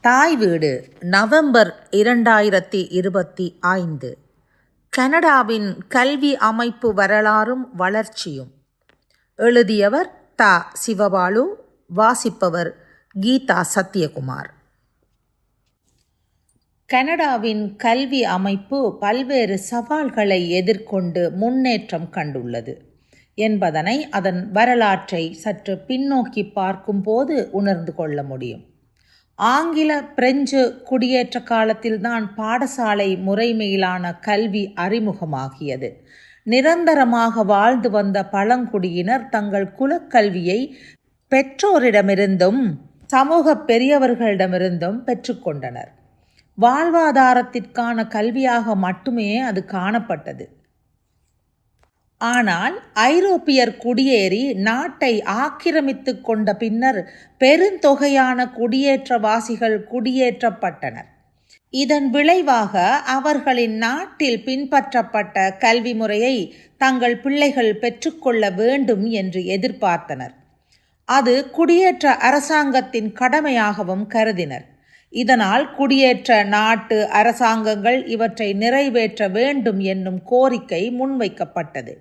தாய் வீடு நவம்பர் இரண்டாயிரத்தி இருபத்தி ஐந்து. கனடாவின் கல்வி அமைப்பு வரலாறும் வளர்ச்சியும். எழுதியவர் தா. சிவபாலு வாசிப்பவர் கீதா சத்யகுமார். கனடாவின் கல்வி அமைப்பு பல்வேறு சவால்களை எதிர்கொண்டு முன்னேற்றம் கண்டுள்ளது என்பதனை அதன் வரலாற்றை சற்று பின்னோக்கி பார்க்கும்போது உணர்ந்து கொள்ள முடியும். ஆங்கில பிரெஞ்சு குடியேற்ற காலத்தில்தான் பாடசாலை முறைமையிலான கல்வி அறிமுகமாகியது. நிரந்தரமாக வாழ்ந்து வந்த பழங்குடியினர் தங்கள் குலக்கல்வியை பெற்றோரிடமிருந்தும் சமூக பெரியவர்களிடமிருந்தும் பெற்றுக்கொண்டனர் வாழ்வாதாரத்திற்கான கல்வியாக மட்டுமே அது காணப்பட்டது. ஆனால் ஐரோப்பியர் குடியேறி நாட்டை ஆக்கிரமித்து கொண்ட பின்னர் பெருந்தொகையான குடியேற்றவாசிகள் குடியேற்றப்பட்டனர். இதன் விளைவாக அவர்களின் நாட்டில் பின்பற்றப்பட்ட கல்வி முறையை தங்கள் பிள்ளைகள் பெற்றுக்கொள்ள வேண்டும் என்று எதிர்பார்த்தனர். அது குடியேற்ற அரசாங்கத்தின் கடமையாகவும் கருதினர். இதனால் குடியேற்ற நாட்டு அரசாங்கங்கள் இவற்றை நிறைவேற்ற வேண்டும் என்னும் கோரிக்கை முன்வைக்கப்பட்டது.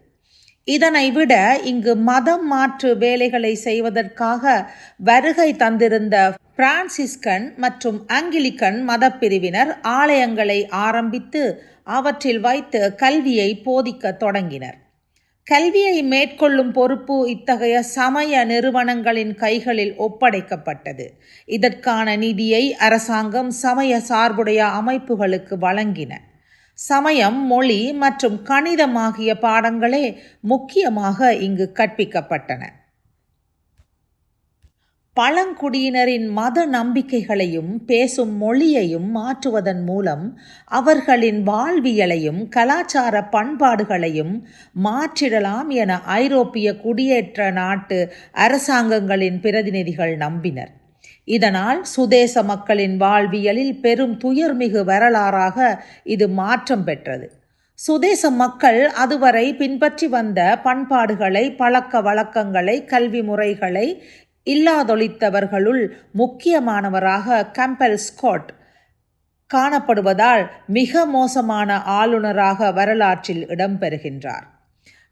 இதனை விட இங்கு மதம் மாற்று வேலைகளை செய்வதற்காக வருகை தந்திருந்த பிரான்சிஸ்கன் மற்றும் ஆங்கிலிக்கன் மதப்பிரிவினர் ஆலயங்களை ஆரம்பித்து அவற்றில் வைத்து கல்வியை போதிக்க தொடங்கினர். கல்வியை மேற்கொள்ளும் பொறுப்பு இத்தகைய சமய நிறுவனங்களின் கைகளில் ஒப்படைக்கப்பட்டது. இதற்கான நிதியை அரசாங்கம் சமய சார்புடைய அமைப்புகளுக்கு வழங்கின. சமயம் மொழி மற்றும் கணிதம் ஆகிய பாடங்களே முக்கியமாக இங்கு கற்பிக்கப்பட்டன. பழங்குடியினரின் மத நம்பிக்கைகளையும் பேசும் மொழியையும் மாற்றுவதன் மூலம் அவர்களின் வாழ்வியலையும் கலாச்சார பண்பாடுகளையும் மாற்றிடலாம் என ஐரோப்பிய குடியேற்ற நாட்டு அரசாங்கங்களின் பிரதிநிதிகள் நம்பினர். இதனால் சுதேச மக்களின் வாழ்வியலில் பெரும் துயர்மிகு வரலாறாக இது மாற்றம் பெற்றது. சுதேச மக்கள் அதுவரை பின்பற்றி வந்த பண்பாடுகளை பழக்க வழக்கங்களை கல்வி முறைகளை இல்லாதொழித்தவர்களுள் முக்கியமானவராக கம்பல் ஸ்காட் காணப்படுவதால் மிக மோசமான ஆளுநராக வரலாற்றில் இடம்பெறுகின்றார்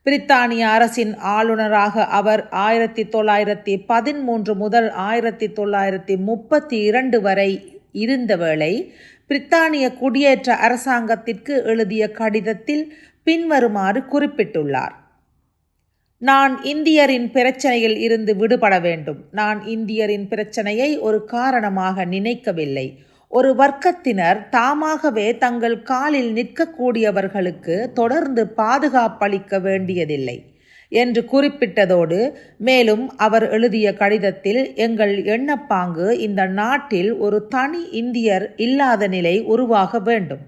பிரித்தானிய அரசின் ஆளுநராக அவர் ஆயிரத்தி தொள்ளாயிரத்தி பதிமூன்று முதல் ஆயிரத்தி தொள்ளாயிரத்தி முப்பத்தி இரண்டு வரை இருந்த வேளை பிரித்தானிய குடியேற்ற அரசாங்கத்திற்கு எழுதிய கடிதத்தில் பின்வருமாறு குறிப்பிட்டுள்ளார். நான் இந்தியரின் பிரச்சனையில் இருந்து விடுபட வேண்டும். நான் இந்தியரின் பிரச்சனையை ஒரு காரணமாக நினைக்கவில்லை. ஒரு வர்க்கத்தினர் தாமாகவே தங்கள் காலில் நிற்கக்கூடியவர்களுக்கு தொடர்ந்து பாதுகாப்பளிக்க வேண்டியதில்லை என்று குறிப்பிட்டதோடு மேலும் அவர் எழுதிய கடிதத்தில் எங்கள் எண்ணப்பாங்கு இந்த நாட்டில் ஒரு தனி இந்தியர் இல்லாத நிலை உருவாக வேண்டும்.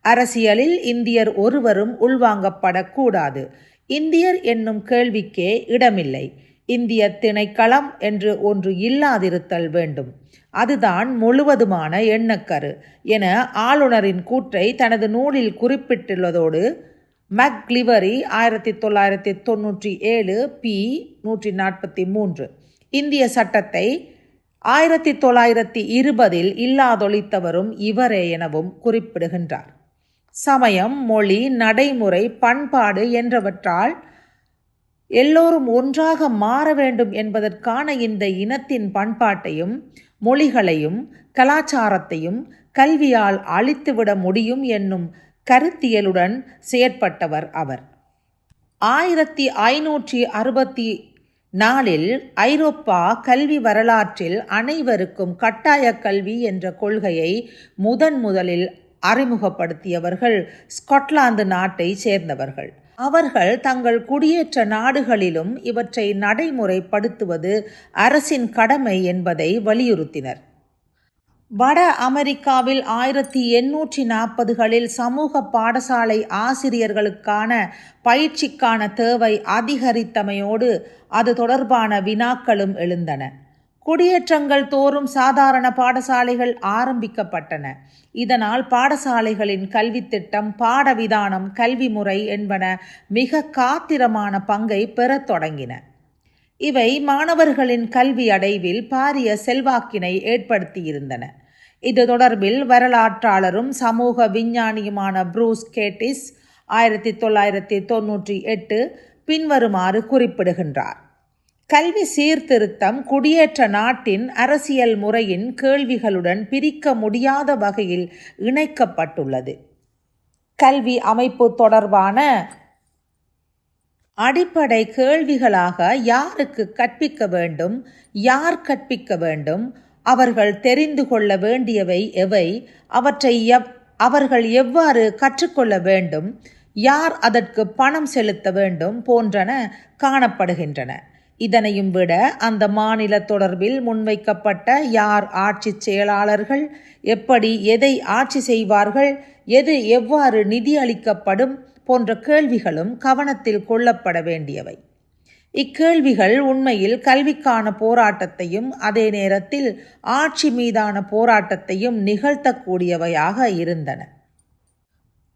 அரசியலில் இந்தியர் ஒருவரும் உள்வாங்கப்படக்கூடாது. இந்தியர் என்னும் கேள்விக்கே இடமில்லை. இந்திய திணைக்களம் என்று ஒன்று இல்லாதிருத்தல் வேண்டும். அதுதான் முழுவதுமான எண்ணக்கரு என ஆளுநரின் கூற்றை தனது நூலில் குறிப்பிட்டுள்ளதோடு மக்லிவரி ஆயிரத்தி தொள்ளாயிரத்தி தொன்னூற்றி ஏழு பி நூற்றி நாற்பத்தி மூன்று. இந்திய சட்டத்தை ஆயிரத்தி தொள்ளாயிரத்தி இருபதில் இல்லாதொழித்தவரும் இவரே எனவும் குறிப்பிடுகின்றார். சமயம் மொழி நடைமுறை பண்பாடு என்றவற்றால் எல்லோரும் ஒன்றாக மாற வேண்டும் என்பதற்கான இந்த இனத்தின் பண்பாட்டையும் மொழிகளையும் கலாச்சாரத்தையும் கல்வியால் அழித்துவிட முடியும் என்னும் கருத்தியலுடன் செயற்பட்டவர் அவர். ஆயிரத்தி ஐநூற்றி அறுபத்தி நாலில் ஐரோப்பா கல்வி வரலாற்றில் அனைவருக்கும் கட்டாய கல்வி என்ற கொள்கையை முதன் முதலில் அறிமுகப்படுத்தியவர்கள் ஸ்காட்லாந்து நாட்டை சேர்ந்தவர்கள். அவர்கள் தங்கள் குடியேற்ற நாடுகளிலும் இவற்றை நடைமுறைப்படுத்துவது அரசின் கடமை என்பதை வலியுறுத்தினர். வட அமெரிக்காவில் ஆயிரத்தி எண்ணூற்றி நாற்பதுகளில் சமூக பாடசாலை ஆசிரியர்களுக்கான பயிற்சிக்கான தேவை அதிகரித்தமையோடு அது தொடர்பான வினாக்களும் எழுந்தன. குடியேற்றங்கள் தோறும் சாதாரண பாடசாலைகள் ஆரம்பிக்கப்பட்டன. இதனால் பாடசாலைகளின் கல்வித்திட்டம் பாடவிதானம் கல்வி முறை என்பன மிக காத்திரமான பங்கை பெறத் தொடங்கின. இவை மாணவர்களின் கல்வி அடைவில் பாரிய செல்வாக்கினை ஏற்படுத்தியிருந்தன. இது தொடர்பில் வரலாற்றாளரும் சமூக விஞ்ஞானியுமான ப்ரூஸ் கேட்டிஸ் ஆயிரத்தி தொள்ளாயிரத்தி தொன்னூற்றி எட்டு பின்வருமாறு குறிப்பிடுகின்றார். கல்வி சீர்திருத்தம் குடியேற்ற நாட்டின் அரசியல் முறையின் கேள்விகளுடன் பிரிக்க முடியாத வகையில் இணைக்கப்பட்டுள்ளது. கல்வி அமைப்பு தொடர்பான அடிப்படை கேள்விகளாக யாருக்கு கற்பிக்க வேண்டும் யார் கற்பிக்க வேண்டும் அவர்கள் தெரிந்து கொள்ள வேண்டியவை எவை அவற்றை எவ் அவர்கள் எவ்வாறு கற்றுக்கொள்ள வேண்டும் யார் அதற்கு பணம் செலுத்த வேண்டும் போன்றன காணப்படுகின்றன. இதனையும் விட அந்த மாநில தொடர்பில் முன்வைக்கப்பட்ட யார் ஆட்சி செயலாளர்கள் எப்படி எதை ஆட்சி செய்வார்கள் எது எவ்வாறு நிதி அளிக்கப்படும் போன்ற கேள்விகளும் கவனத்தில் கொள்ளப்பட வேண்டியவை. இக்கேள்விகள் உண்மையில் கல்விக்கான போராட்டத்தையும் அதே நேரத்தில் ஆட்சி மீதான போராட்டத்தையும் நிகழ்த்தக்கூடியவையாக இருந்தன.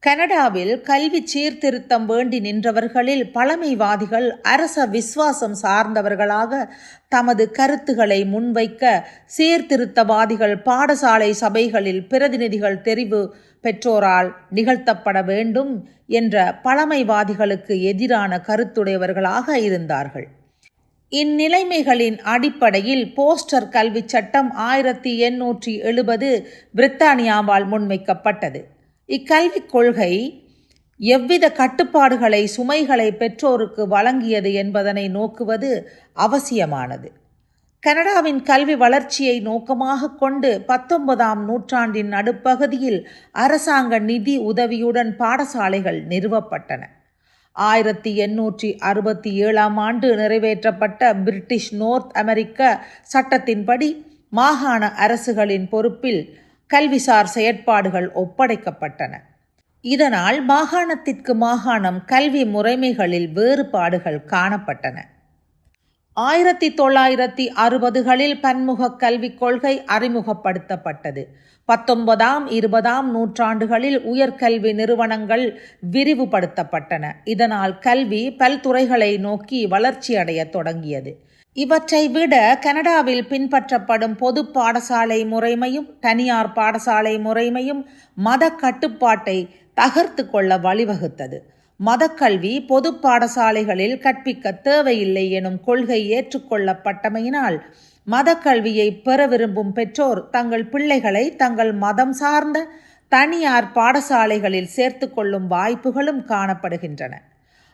கனடாவில் கல்வி சீர்திருத்தம் வேண்டி நின்றவர்களில் பழமைவாதிகள் அரச விசுவாசம் சார்ந்தவர்களாக தமது கருத்துக்களை முன்வைக்க சீர்திருத்தவாதிகள் பாடசாலை சபைகளில் பிரதிநிதிகள் தெரிவு பெற்றோரால் நிகழ்த்தப்பட வேண்டும் என்ற பழமைவாதிகளுக்கு எதிரான கருத்துடையவர்களாக இருந்தார்கள். இந்நிலைமைகளின் அடிப்படையில் போஸ்டர் கல்வி சட்டம் ஆயிரத்தி எண்ணூற்றி எழுபது பிரித்தானியாவால் முன்வைக்கப்பட்டது. இக்கல்விக் கொள்கை எவ்வித கட்டுப்பாடுகளை சுமைகளை பெற்றோருக்கு வழங்கியது என்பதனை நோக்குவது அவசியமானது. கனடாவின் கல்வி வளர்ச்சியை நோக்கமாக கொண்டு பத்தொன்பதாம் நூற்றாண்டின் நடுப்பகுதியில் அரசாங்க நிதி உதவியுடன் பாடசாலைகள் நிறுவப்பட்டன. ஆயிரத்தி எண்ணூற்றி அறுபத்தி ஏழாம் ஆண்டு நிறைவேற்றப்பட்ட பிரிட்டிஷ் நோர்த் அமெரிக்க சட்டத்தின்படி மாகாண அரசுகளின் பொறுப்பில் கல்விசார் செயற்பாடுகள் ஒப்படைக்கப்பட்டன. இதனால் மாகாணத்திற்கு மாகாணம் கல்வி முறைமைகளில் வேறுபாடுகள் காணப்பட்டன. ஆயிரத்தி தொள்ளாயிரத்தி அறுபதுகளில் பன்முக கல்விக் கொள்கை அறிமுகப்படுத்தப்பட்டது. பத்தொன்பதாம் இருபதாம் நூற்றாண்டுகளில் உயர்கல்வி நிறுவனங்கள் விரிவுபடுத்தப்பட்டன. இதனால் கல்வி பல்துறைகளை நோக்கி வளர்ச்சியடைய தொடங்கியது. இவற்றை விட கனடாவில் பின்பற்றப்படும் பொது பாடசாலை முறைமையும் தனியார் பாடசாலை முறைமையும் மத கட்டுப்பாட்டை தகர்த்து கொள்ள வழிவகுத்தது. மதக்கல்வி பொது பாடசாலைகளில் கற்பிக்க தேவையில்லை எனும் கொள்கை ஏற்றுக்கொள்ளப்பட்டமையினால் மதக்கல்வியை பெற விரும்பும் பெற்றோர் தங்கள் பிள்ளைகளை தங்கள் மதம் சார்ந்த தனியார் பாடசாலைகளில் சேர்த்து கொள்ளும் வாய்ப்புகளும் காணப்படுகின்றன.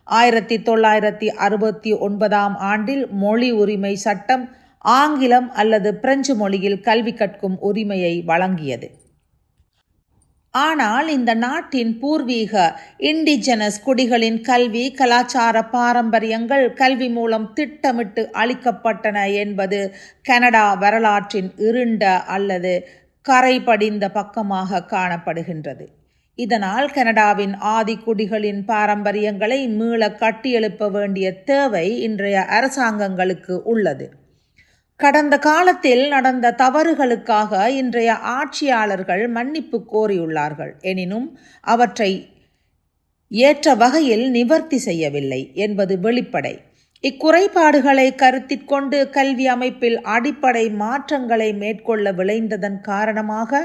ஆயிரத்தி தொள்ளாயிரத்தி அறுபத்தி ஒன்பதாம் ஆண்டில் மொழி உரிமை சட்டம் ஆங்கிலம் அல்லது பிரெஞ்சு மொழியில் கல்வி கற்கும் உரிமையை வழங்கியது. ஆனால் இந்த நாட்டின் பூர்வீக இண்டிஜனஸ் குடிகளின் கல்வி கலாச்சார பாரம்பரியங்கள் கல்வி மூலம் திட்டமிட்டு அளிக்கப்பட்டன என்பது கனடா வரலாற்றின் இருண்ட அல்லது கரை படிந்த பக்கமாக காணப்படுகின்றது. இதனால் கனடாவின் ஆதிக்குடிகளின் பாரம்பரியங்களை மீள கட்டியெழுப்ப வேண்டிய தேவை இன்றைய அரசாங்கங்களுக்கு உள்ளது. கடந்த காலத்தில் நடந்த தவறுகளுக்காக இன்றைய ஆட்சியாளர்கள் மன்னிப்பு கோரியுள்ளார்கள். எனினும் அவற்றை ஏற்ற வகையில் நிவர்த்தி செய்யவில்லை என்பது வெளிப்படை. இக்குறைபாடுகளை கருத்திற்கொண்டு கல்வி அமைப்பில் அடிப்படை மாற்றங்களை மேற்கொள்ள விளைந்ததன் காரணமாக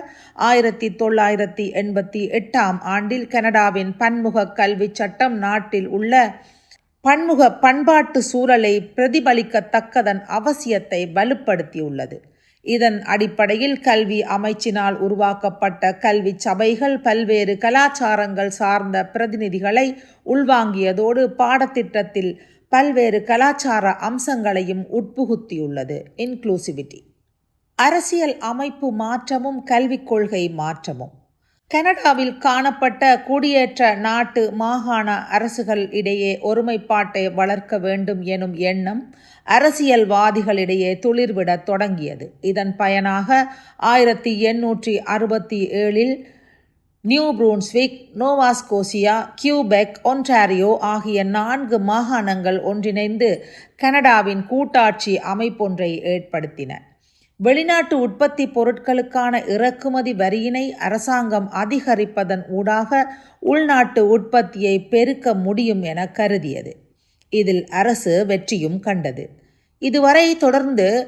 ஆயிரத்தி தொள்ளாயிரத்தி எண்பத்தி எட்டாம் ஆண்டில் கனடாவின் பன்முக கல்வி சட்டம் நாட்டில் உள்ள பன்முக பண்பாட்டு சூழலை பிரதிபலிக்கத்தக்கதன் அவசியத்தை வலுப்படுத்தியுள்ளது. இதன் அடிப்படையில் கல்வி அமைச்சினால் உருவாக்கப்பட்ட கல்வி சபைகள் பல்வேறு கலாச்சாரங்கள் சார்ந்த பிரதிநிதிகளை உள்வாங்கியதோடு பாடத்திட்டத்தில் பல்வேறு கலாச்சார அம்சங்களையும் உட்புகுத்தியுள்ளது. இன்க்ளூசிவிட்டி அரசியல் அமைப்பு மாற்றமும் கல்விக் கொள்கை மாற்றமும். கனடாவில் காணப்பட்ட குடியேற்ற நாட்டு மாகாண அரசுகள் இடையே ஒருமைப்பாட்டை வளர்க்க வேண்டும் எனும் எண்ணம் அரசியல்வாதிகளிடையே துளிர்விடத் தொடங்கியது. இதன் பயனாக ஆயிரத்தி எண்ணூற்றி அறுபத்தி ஏழில் New Brunswick Nova Scotia Quebec Ontario ஆகிய நான்கு மாகாணங்கள் ஒன்றிணைந்து கனடாவின் கூட்டாட்சி அமைப்பொன்றை ஏற்படுத்தின. வெளிநாட்டு உற்பத்தி பொருட்களுக்கான இறக்குமதி வரியினை அரசாங்கம் அதிகரிப்பதன் ஊடாக உள்நாட்டு உற்பத்தியை பெருக்க முடியும் என கருதியது. இதில் அரசு வெற்றியும் கண்டது. இதுவரை தொடர்ந்து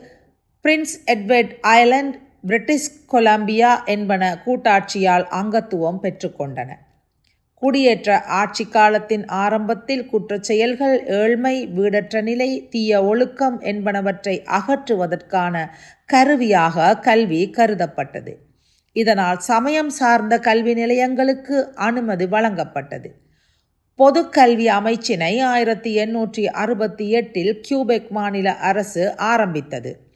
Prince Edward Island British Columbia என்பன கூட்டாட்சியால் அங்கத்துவம் பெற்றுக்கொண்டன குடியேற்ற ஆட்சி காலத்தின் ஆரம்பத்தில் குற்றச் செயல்கள் ஏழ்மை வீடற்ற நிலை தீய ஒழுக்கம் என்பனவற்றை அகற்றுவதற்கான கருவியாக கல்வி கருதப்பட்டது. இதனால் சமயம் சார்ந்த கல்வி நிலையங்களுக்கு அனுமதி வழங்கப்பட்டது. பொது கல்வி அமைச்சினை ஆயிரத்தி எண்ணூற்றி அறுபத்தி எட்டில் கியூபெக் மாநில அரசு ஆரம்பித்தது.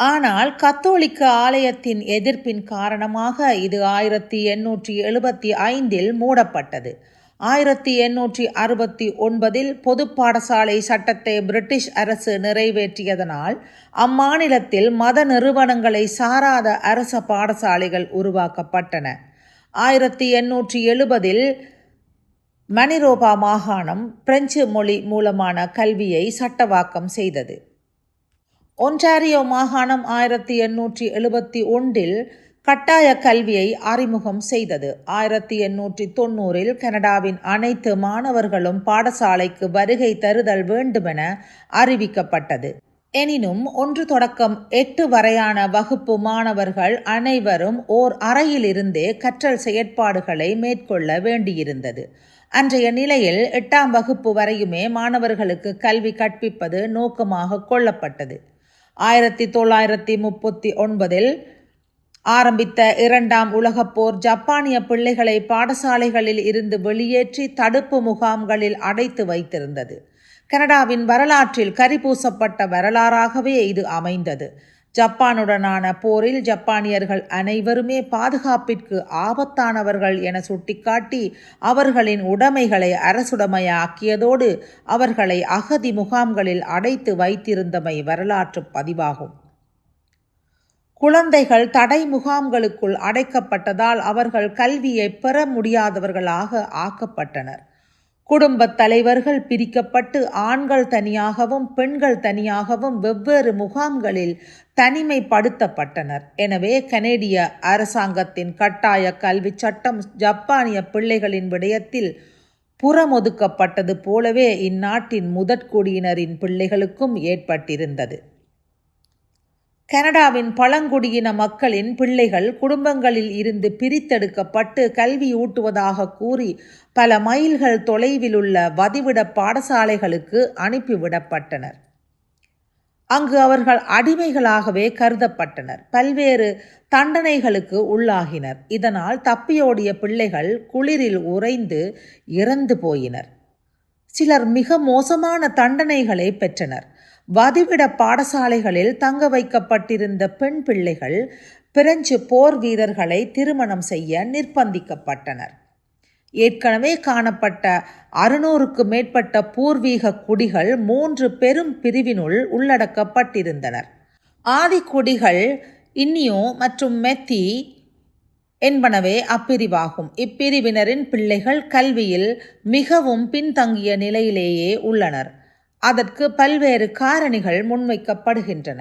ஆனால் கத்தோலிக்க ஆலயத்தின் எதிர்ப்பின் காரணமாக இது ஆயிரத்தி எண்ணூற்றி எழுபத்தி ஐந்தில் மூடப்பட்டது. ஆயிரத்தி எண்ணூற்றி அறுபத்தி ஒன்பதில் பொது பாடசாலை சட்டத்தை பிரிட்டிஷ் அரசு நிறைவேற்றியதனால் அம்மாநிலத்தில் மத நிறுவனங்களை சாராத அரச பாடசாலைகள் உருவாக்கப்பட்டன. ஆயிரத்தி எண்ணூற்றி எழுபதில் மணிரோபா மாகாணம் பிரெஞ்சு மொழி மூலமான கல்வியை சட்டவாக்கம் செய்தது. ஒன்டாரியோ மாகாணம் ஆயிரத்தி எண்ணூற்றி எழுபத்தி ஒன்றில் கட்டாய கல்வியை அறிமுகம் செய்தது. ஆயிரத்தி எண்ணூற்றி தொண்ணூறில் கனடாவின் அனைத்து மாணவர்களும் பாடசாலைக்கு வருகை தருதல் வேண்டுமென அறிவிக்கப்பட்டது. எனினும் ஒன்று தொடக்கம் எட்டு வரையான வகுப்பு மாணவர்கள் அனைவரும் ஓர் அறையிலிருந்தே கற்றல் செயற்பாடுகளை மேற்கொள்ள வேண்டியிருந்தது. அன்றைய நிலையில் எட்டாம் வகுப்பு வரையுமே மாணவர்களுக்கு கல்வி கற்பிப்பது நோக்கமாக கொள்ளப்பட்டது. ஆயிரத்தி தொள்ளாயிரத்தி முப்பத்தி ஒன்பதில் ஆரம்பித்த இரண்டாம் உலகப் போர் ஜப்பானிய பிள்ளைகளை பாடசாலைகளில் இருந்து வெளியேற்றி தடுப்பு முகாம்களில் அடைத்து வைத்திருந்தது. கனடாவின் வரலாற்றில் கரிபூசப்பட்ட வரலாறாகவே இது அமைந்தது. ஜப்பானுடனான போரில் ஜப்பானியர்கள் அனைவருமே பாதுகாப்பிற்கு ஆபத்தானவர்கள் என சுட்டிக்காட்டி அவர்களின் உடைமைகளை அரசுடைமையாக்கியதோடு அவர்களை அகதி முகாம்களில் அடைத்து வைத்திருந்தமை வரலாற்று பதிவாகும். குழந்தைகள் தடை முகாம்களுக்குள் அடைக்கப்பட்டதால் அவர்கள் கல்வியை பெற முடியாதவர்களாக ஆக்கப்பட்டனர். குடும்பத் தலைவர்கள் பிரிக்கப்பட்டு ஆண்கள் தனியாகவும் பெண்கள் தனியாகவும் வெவ்வேறு முகாம்களில் தனிமைப்படுத்தப்பட்டனர். எனவே கனேடிய அரசாங்கத்தின் கட்டாய கல்வி சட்டம் ஜப்பானிய பிள்ளைகளின் விடயத்தில் புறமொதுக்கப்பட்டது போலவே இந்நாட்டின் முதற்குடியினரின் பிள்ளைகளுக்கும் ஏற்பட்டிருந்தது. கனடாவின் பழங்குடியின மக்களின் பிள்ளைகள் குடும்பங்களில் இருந்து பிரித்தெடுக்கப்பட்டு கல்வி ஊட்டுவதாக கூறி பல மைல்கள் தொலைவிலுள்ள வதிவிட பாடசாலைகளுக்கு அனுப்பிவிடப்பட்டனர். அங்கு அவர்கள் அடிமைகளாகவே கருதப்பட்டனர். பல்வேறு தண்டனைகளுக்கு உள்ளாகினர். இதனால் தப்பியோடிய பிள்ளைகள் குளிரில் உறைந்து இறந்து போயினர். சிலர் மிக மோசமான தண்டனைகளை பெற்றனர். வதிவிட பாடசாலைகளில் தங்க வைக்கப்பட்டிருந்த பெண் பிள்ளைகள் பிரெஞ்சு போர் வீரர்களை திருமணம் செய்ய நிர்பந்திக்கப்பட்டனர். ஏற்கனவே காணப்பட்ட அறுநூறுக்கு மேற்பட்ட பூர்வீக குடிகள் மூன்று பெரும் பிரிவினுள் உள்ளடக்கப்பட்டிருந்தனர். ஆதிக்குடிகள் இன்னியோ மற்றும் மெத்தி என்பனவே அப்பிரிவாகும். இப்பிரிவினரின் பிள்ளைகள் கல்வியில் மிகவும் பின்தங்கிய நிலையிலேயே உள்ளனர். அதற்கு பல்வேறு காரணிகள் முன்வைக்கப்படுகின்றன.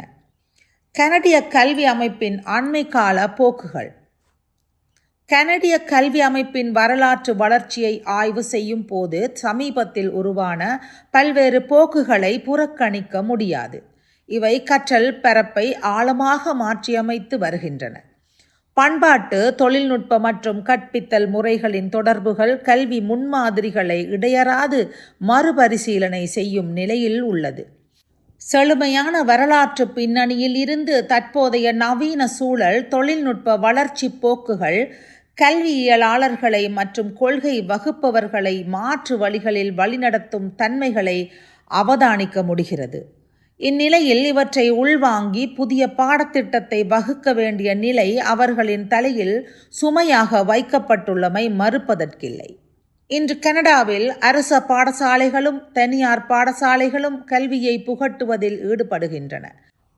கனடிய கல்வி அமைப்பின் அண்மை கால போக்குகள். கனடிய கல்வி அமைப்பின் வரலாற்று வளர்ச்சியை ஆய்வு செய்யும் போது சமீபத்தில் உருவான பல்வேறு போக்குகளை புறக்கணிக்க முடியாது. இவை கற்றல் பரப்பை ஆழமாக மாற்றியமைத்து வருகின்றன. பண்பாட்டு தொழில்நுட்ப மற்றும் கற்பித்தல் முறைகளின் தொடர்புகள் கல்வி முன்மாதிரிகளை இடையறாது மறுபரிசீலனை செய்யும் நிலையில் உள்ளது. செழுமையான வரலாற்று பின்னணியில் இருந்து தற்போதைய நவீன சூழல் தொழில்நுட்ப வளர்ச்சி போக்குகள் கல்வியியலாளர்களை மற்றும் கொள்கை வகுப்பவர்களை மாற்று வழிகளில் வழிநடத்தும் தன்மைகளை அவதானிக்க முடிகிறது. இந்நிலையில் இவற்றை உள்வாங்கி புதிய பாடத்திட்டத்தை வகுக்க வேண்டிய நிலை அவர்களின் தலையில் சுமையாக வைக்கப்பட்டுள்ளமை மறுப்பதற்கில்லை. இன்று கனடாவில் அரச பாடசாலைகளும் தனியார் பாடசாலைகளும் கல்வியை புகட்டுவதில் ஈடுபடுகின்றன.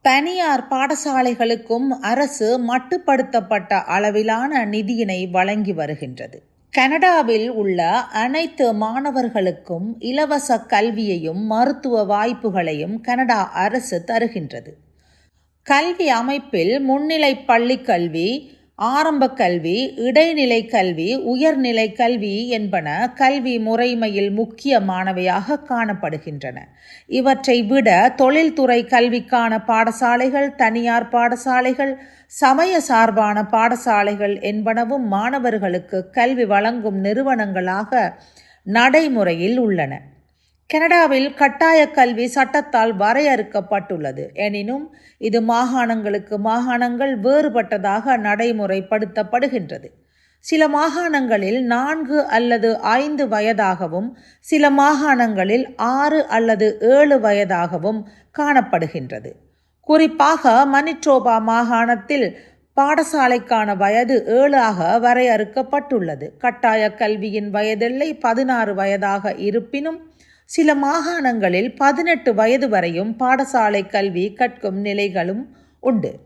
தனியார் பாடசாலைகளுக்கும் அரசு மட்டுப்படுத்தப்பட்ட அளவிலான நிதியினை வழங்கி வருகின்றது. கனடாவில் உள்ள அனைத்து மாணவர்களுக்கும் இலவச கல்வியையும் மருத்துவ வாய்ப்புகளையும் கனடா அரசு தருகின்றது. கல்வி அமைப்பில் முன்னிலை பள்ளி கல்வி ஆரம்ப கல்வி இடைநிலை கல்வி உயர்நிலை கல்வி என்பன கல்வி முறைமையில் முக்கியமானவையாக காணப்படுகின்றன. இவற்றை விட தொழில்துறை கல்விக்கான பாடசாலைகள் தனியார் பாடசாலைகள் சமய சார்பான பாடசாலைகள் என்பனவும் மாணவர்களுக்கு கல்வி வழங்கும் நிறுவனங்களாக நடைமுறையில் உள்ளன. கனடாவில் கட்டாய கல்வி சட்டத்தால் வரையறுக்கப்பட்டுள்ளது. எனினும் இது மாகாணங்களுக்கு மாகாணங்கள் வேறுபட்டதாக நடைமுறைப்படுத்தப்படுகின்றது. சில மாகாணங்களில் நான்கு அல்லது ஐந்து வயதாகவும் சில மாகாணங்களில் ஆறு அல்லது ஏழு வயதாகவும் காணப்படுகின்றது. குறிப்பாக மனிட்ரோபா மாகாணத்தில் பாடசாலைக்கான வயது ஏழாக வரையறுக்கப்பட்டுள்ளது. கட்டாய கல்வியின் வயதெல்லை பதினாறு வயதாக இருப்பினும் சில மாகாணங்களில் பதினெட்டு வயது வரையும் பாடசாலை கல்வி கற்கும் நிலைகளும் உண்டு.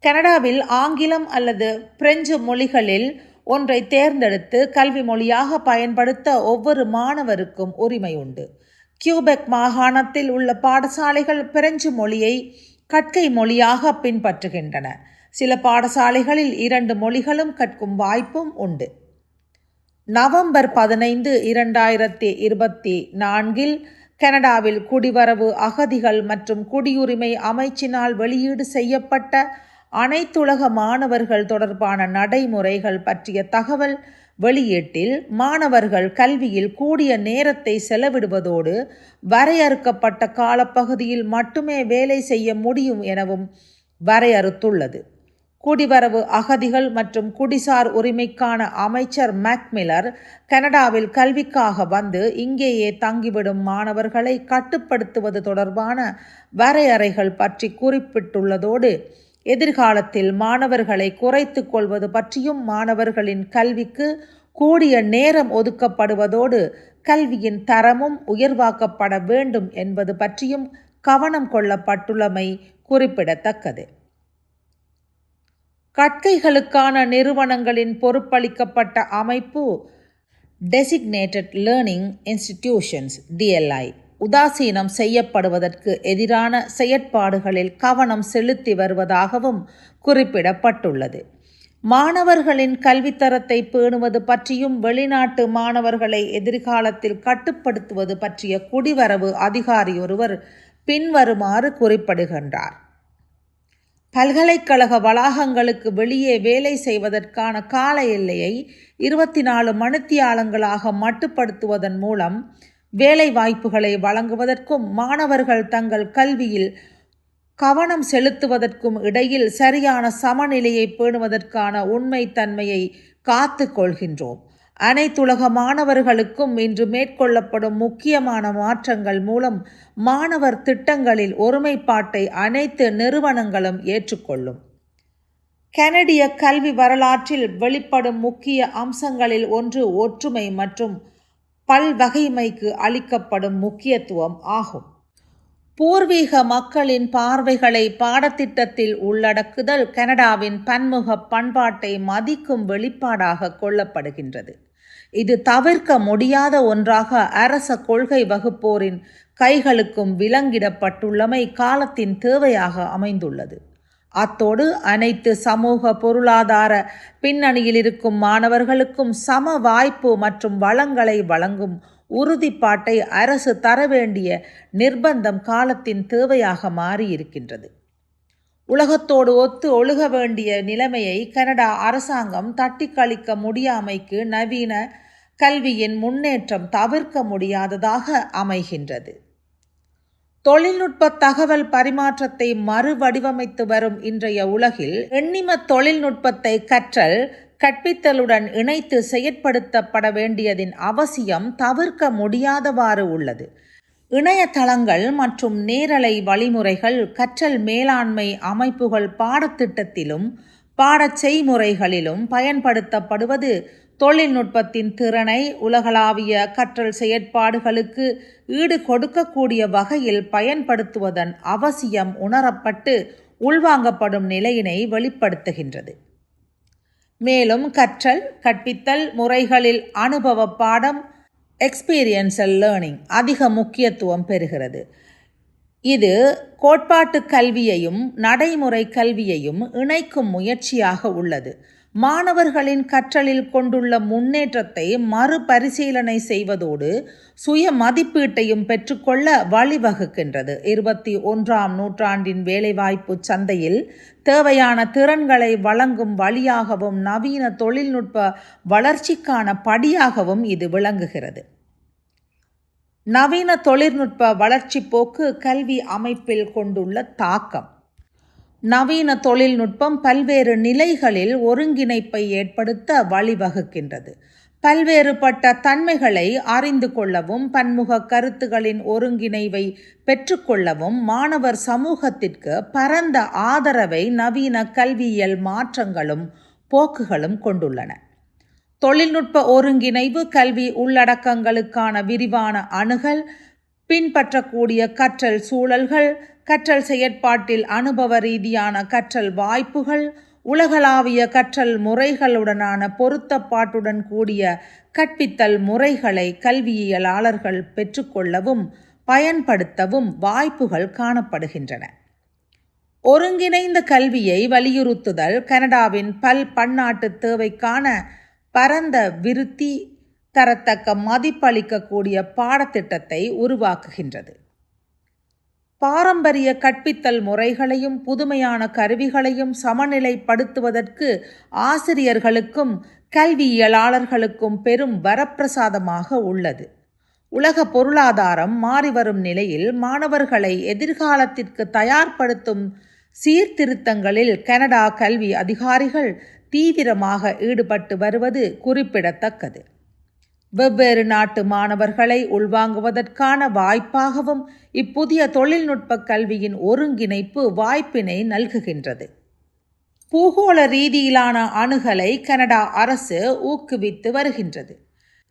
கனடாவில் ஆங்கிலம் அல்லது பிரெஞ்சு மொழிகளில் ஒன்றை தேர்ந்தெடுத்து கல்வி மொழியாக பயன்படுத்த ஒவ்வொரு மாணவருக்கும் உரிமை உண்டு. கியூபெக் மாகாணத்தில் உள்ள பாடசாலைகள் பிரெஞ்சு மொழியை கற்கை மொழியாக பின்பற்றுகின்றன. சில பாடசாலைகளில் இரண்டு மொழிகளும் கற்கும் வாய்ப்பும் உண்டு. நவம்பர் பதினைந்து இரண்டாயிரத்தி இருபத்தி நான்கில் கனடாவில் குடிவரவு அகதிகள் மற்றும் குடியுரிமை அமைச்சினால் வெளியீடு செய்யப்பட்ட அனைத்துலக மாணவர்கள் தொடர்பான நடைமுறைகள் பற்றிய தகவல் வெளியீட்டில் மாணவர்கள் கல்வியில் கூடிய நேரத்தை செலவிடுவதோடு வரையறுக்கப்பட்ட காலப்பகுதியில் மட்டுமே வேலை செய்ய முடியும் எனவும் வரையறுத்துள்ளது. குடிவரவு அகதிகள் மற்றும் குடிசார் உரிமைக்கான அமைச்சர் மேக்மில்லர் கனடாவில் கல்விக்காக வந்து இங்கேயே தங்கிவிடும் மாணவர்களை கட்டுப்படுத்துவது தொடர்பான வரையறைகள் பற்றி குறிப்பிட்டுள்ளதோடு எதிர்காலத்தில் மாணவர்களை குறைத்து கொள்வது பற்றியும் மாணவர்களின் கல்விக்கு கூடிய நேரம் ஒதுக்கப்படுவதோடு கல்வியின் தரமும் உயர்வாக்கப்பட வேண்டும் என்பது பற்றியும் கவனம் கொள்ளப்பட்டுள்ளமை குறிப்பிடத்தக்கது. கற்கைகளுக்கான நிறுவனங்களின் பொறுப்பளிக்கப்பட்ட அமைப்பு டெசிக்னேட்டட் லேர்னிங் இன்ஸ்டிடியூஷன்ஸ் டிஎல்ஐ உதாசீனம் செய்யப்படுவதற்கு எதிரான செயற்பாடுகளில் கவனம் செலுத்தி வருவதாகவும் குறிப்பிடப்பட்டுள்ளது. மாணவர்களின் கல்வித்தரத்தை பேணுவது பற்றியும் வெளிநாட்டு மாணவர்களை எதிர்காலத்தில் கட்டுப்படுத்துவது பற்றிய குடிவரவு அதிகாரி ஒருவர் பின்வருமாறு குறிப்பிடுகின்றார். பல்கலைக்கழக வளாகங்களுக்கு வெளியே வேலை செய்வதற்கான கால எல்லையை இருபத்தி நாலு மணித்தியாலங்களாக மட்டுப்படுத்துவதன் மூலம் வேலை வாய்ப்புகளை வழங்குவதற்கும் மாணவர்கள் தங்கள் கல்வியில் கவனம் செலுத்துவதற்கும் இடையில் சரியான சமநிலையை பேணுவதற்கான உண்மைத்தன்மையை காத்து கொள்கின்றோம். அனைத்துலக மாணவர்களுக்கும் இன்று மேற்கொள்ளப்படும் முக்கியமான மாற்றங்கள் மூலம் மாணவர் திட்டங்களில் ஒருமைப்பாட்டை அனைத்து நிறுவனங்களும் ஏற்றுக்கொள்ளும். கனடிய கல்வி வரலாற்றில் வெளிப்படும் முக்கிய அம்சங்களில் ஒன்று ஒற்றுமை மற்றும் பல்வகைமைக்கு அளிக்கப்படும் முக்கியத்துவம் ஆகும். பூர்வீக மக்களின் பார்வைகளை பாடத்திட்டத்தில் உள்ளடக்குதல் கனடாவின் பன்முக பண்பாட்டை மதிக்கும் வெளிப்பாடாக கொள்ளப்படுகின்றது. இது தவிர்க்க முடியாத ஒன்றாக அரச கொள்கை வகுப்போரின் கைகளுக்கும் விலங்கிடப்பட்டுள்ளமை காலத்தின் தேவையாக அமைந்துள்ளது. அத்தோடு அனைத்து சமூக பொருளாதார பின்னணியில் இருக்கும் மாணவர்களுக்கும் சம வாய்ப்பு மற்றும் வளங்களை வழங்கும் உறுதிப்பாட்டை அரசு தர வேண்டிய நிர்பந்தம் காலத்தின் தேவையாக மாறியிருக்கின்றது. உலகத்தோடு ஒத்து ஒழுக வேண்டிய நிலைமையை கனடா அரசாங்கம் தட்டி கழிக்க முடியாமைக்கு நவீன கல்வியின் முன்னேற்றம் தவிர்க்க முடியாததாக அமைகின்றது. தொழில்நுட்ப தகவல் பரிமாற்றத்தை மறுவடிவமைத்து வரும் இன்றைய உலகில் எண்ணிம தொழில்நுட்பத்தை கற்றல் கற்பித்தலுடன் இணைத்து செயற்படுத்தப்பட வேண்டியதின் அவசியம் தவிர்க்க முடியாதவாறு உள்ளது. இணையதளங்கள் மற்றும் நேரலை வழிமுறைகள் கற்றல் மேலாண்மை அமைப்புகள் பாடத்திட்டத்திலும் பாடச் செய்முறைகளிலும் பயன்படுத்தப்படுவது தொழில்நுட்பத்தின் திறனை உலகளாவிய கற்றல் செயற்பாடுகளுக்கு ஈடு கொடுக்கக்கூடிய வகையில் பயன்படுத்துவதன் அவசியம் உணரப்பட்டு உள்வாங்கப்படும் நிலையினை வெளிப்படுத்துகின்றது. மேலும் கற்றல் கற்பித்தல் முறைகளில் அனுபவ பாடம் எக்ஸ்பீரியன்ஸல் லேர்னிங் அதிக முக்கியத்துவம் பெறுகிறது. இது கோட்பாட்டு கல்வியையும் நடைமுறை கல்வியையும் இணைக்கும் முயற்சியாக உள்ளது. மாணவர்களின் கற்றலில் கொண்டுள்ள முன்னேற்றத்தை மறுபரிசீலனை செய்வதோடு சுய மதிப்பீட்டையும் பெற்றுக்கொள்ள வழிவகுக்கின்றது. இருபத்தி ஒன்றாம் நூற்றாண்டின் வேலைவாய்ப்பு சந்தையில் தேவையான திறன்களை வழங்கும் வழியாகவும் நவீன தொழில்நுட்ப வளர்ச்சிக்கான படியாகவும் இது விளங்குகிறது. நவீன தொழில்நுட்ப வளர்ச்சி போக்கு கல்வி அமைப்பில் கொண்டுள்ள தாக்கம். நவீன தொழில்நுட்பம் பல்வேறு நிலைகளில் ஒருங்கிணைப்பை ஏற்படுத்த வழிவகுக்கின்றது. பல்வேறுபட்ட தன்மைகளை அறிந்து கொள்ளவும் பன்முக கருத்துகளின் ஒருங்கிணைவை பெற்றுக்கொள்ளவும் மாணவர் சமூகத்திற்கு பரந்த ஆதரவை நவீன கல்வியியல் மாற்றங்களும் போக்குகளும் கொண்டுள்ளன. தொழில்நுட்ப ஒருங்கிணைவு கல்வி உள்ளடக்கங்களுக்கான விரிவான அணுகல் பின்பற்றக்கூடிய கற்றல் சூழல்கள் கற்றல் செயற்பாட்டில் அனுபவ ரீதியான கற்றல் வாய்ப்புகள் உலகளாவிய கற்றல் முறைகளுடனான பொருத்தப்பாட்டுடன் கூடிய கற்பித்தல் முறைகளை கல்வியியலாளர்கள் பெற்றுக்கொள்ளவும் பயன்படுத்தவும் வாய்ப்புகள் காணப்படுகின்றன. ஒருங்கிணைந்த கல்வியை வலியுறுத்துதல் கனடாவின் பல் பன்னாட்டு தேவைக்கான பரந்த விருத்தி தரத்தக்க மதிப்பளிக்கக்கூடிய பாடத்திட்டத்தை உருவாக்குகின்றது. பாரம்பரிய கற்பித்தல் முறைகளையும் புதுமையான கருவிகளையும் சமநிலைப்படுத்துவதற்கு ஆசிரியர்களுக்கும் கல்வியியலாளர்களுக்கும் பெரும் வரப்பிரசாதமாக உள்ளது. உலக பொருளாதாரம் மாறிவரும் நிலையில் மாணவர்களை எதிர்காலத்திற்கு தயார்படுத்தும் சீர்திருத்தங்களில் கனடா கல்வி அதிகாரிகள் தீவிரமாக ஈடுபட்டு வருவது குறிப்பிடத்தக்கது. வெவ்வேறு நாட்டு மாணவர்களை உள்வாங்குவதற்கான வாய்ப்பாகவும் இப்புதிய தொழில்நுட்ப கல்வியின் ஒருங்கிணைப்பு வாய்ப்பினை நல்குகின்றது. பூகோள ரீதியிலான அணுகலை கனடா அரசு ஊக்குவித்து வருகின்றது.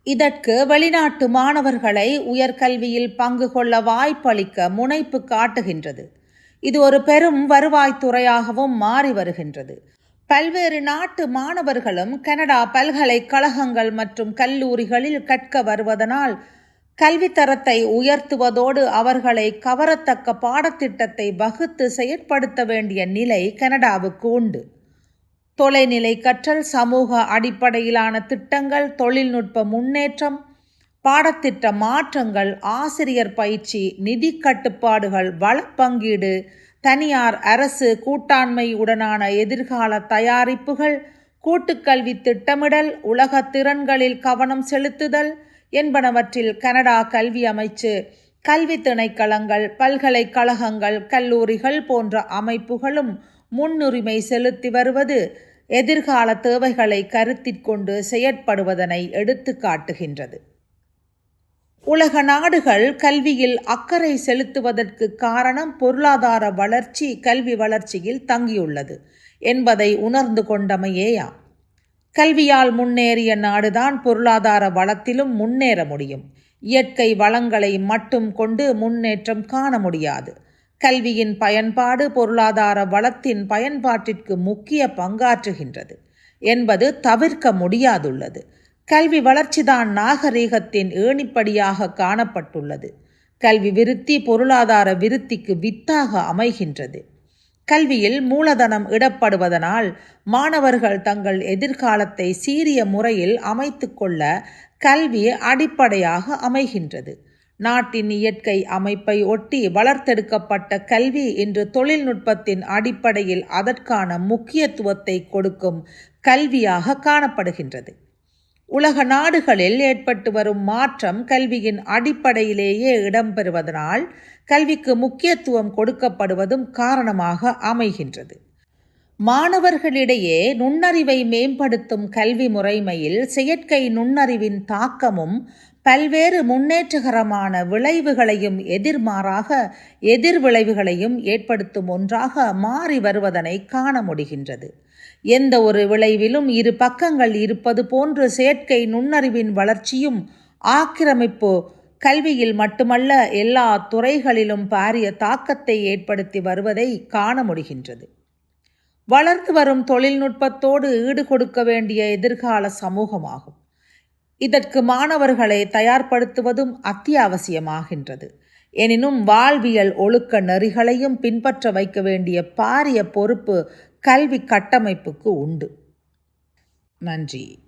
இதற்கு வெளிநாட்டு மாணவர்களை உயர்கல்வியில் பங்கு கொள்ள வாய்ப்பளிக்க முனைப்பு காட்டுகின்றது. இது ஒரு பெரும் வருவாய்த்துறையாகவும் மாறி வருகின்றது. பல்வேறு நாட்டு மாணவர்களும் கனடா பல்கலைக்கழகங்கள் மற்றும் கல்லூரிகளில் கற்க வருவதனால் கல்வித்தரத்தை உயர்த்துவதோடு அவர்களை கவரத்தக்க பாடத்திட்டத்தை வகுத்து செயற்படுத்த வேண்டிய நிலை கனடாவுக்கு உண்டு. தொலைநிலை கற்றல் சமூக அடிப்படையிலான திட்டங்கள் தொழில்நுட்ப முன்னேற்றம் பாடத்திட்ட மாற்றங்கள் ஆசிரியர் பயிற்சி நிதி கட்டுப்பாடுகள் வளப்பங்கீடு தனியார் அரசு கூட்டாண்மை உடனான எதிர்கால தயாரிப்புகள் கூட்டுக்கல்வி திட்டமிடல் உலக திறன்களில் கவனம் செலுத்துதல் என்பனவற்றில் கனடா கல்வி அமைச்சு கல்வி திணைக்களங்கள் பல்கலைக்கழகங்கள் கல்லூரிகள் போன்ற அமைப்புகளும் முன்னுரிமை செலுத்தி வருவது எதிர்கால தேவைகளை கருத்திற்கொண்டு செயற்படுவதனை எடுத்து காட்டுகின்றது உலக நாடுகள் கல்வியில் அக்கறை செலுத்துவதற்கு காரணம் பொருளாதார வளர்ச்சி கல்வி வளர்ச்சியில் தங்கியுள்ளது என்பதை உணர்ந்து கொண்டமையேயாம் கல்வியால் முன்னேறிய நாடுதான் பொருளாதார வளத்திலும் முன்னேற முடியும். இயற்கை வளங்களை மட்டும் கொண்டு முன்னேற்றம் காண முடியாது. கல்வியின் பயன்பாடு பொருளாதார வளத்தின் பயன்பாட்டிற்கு முக்கிய பங்காற்றுகின்றது என்பது தவிர்க்க முடியாதுள்ளது. கல்வி வளர்ச்சிதான் நாகரீகத்தின் ஏணிப்படியாக காணப்பட்டுள்ளது. கல்வி விருத்தி பொருளாதார விருத்திக்கு வித்தாக அமைகின்றது. கல்வியில் மூலதனம் இடப்படுவதனால் மாணவர்கள் தங்கள் எதிர்காலத்தை சீரிய முறையில் அமைத்து கொள்ள கல்வி அடிப்படையாக அமைகின்றது. நாட்டின் இயற்கை அமைப்பை ஒட்டி வளர்த்தெடுக்கப்பட்ட கல்வி இன்று தொழில்நுட்பத்தின் அடிப்படையில் அதற்கான முக்கியத்துவத்தை கொடுக்கும் கல்வியாக காணப்படுகின்றது. உலக நாடுகளில் ஏற்பட்டு வரும் மாற்றம் கல்வியின் அடிப்படையிலேயே இடம்பெறுவதனால் கல்விக்கு முக்கியத்துவம் கொடுக்கப்படுவதும் காரணமாக அமைகின்றது. மாணவர்களிடையே நுண்ணறிவை மேம்படுத்தும் கல்வி முறைமையில் செயற்கை நுண்ணறிவின் தாக்கமும் பல்வேறு முன்னேற்றகரமான விளைவுகளையும் எதிர்மாறாக எதிர்விளைவுகளையும் ஏற்படுத்தும் ஒன்றாக மாறி வருவதனை காண முடிகின்றது. எந்த ஒரு விளைவிலும் இரு பக்கங்கள் இருப்பது போன்று செயற்கை நுண்ணறிவின் வளர்ச்சியும் ஆக்கிரமிப்பு கல்வியில் மட்டுமல்ல எல்லா துறைகளிலும் பாரிய தாக்கத்தை ஏற்படுத்தி வருவதை காண முடிகின்றது. வளர்ந்து வரும் தொழில்நுட்பத்தோடு ஈடுகொடுக்க வேண்டிய எதிர்கால சமூகமாகும். இதற்கு மாணவர்களை தயார்படுத்துவதும் அத்தியாவசியமாகின்றது. எனினும் வாழ்வியல் ஒழுக்க நெறிகளையும் பின்பற்ற வைக்க வேண்டிய பாரிய பொறுப்பு கல்வி கட்டமைப்புக்கு உண்டு. நன்றி.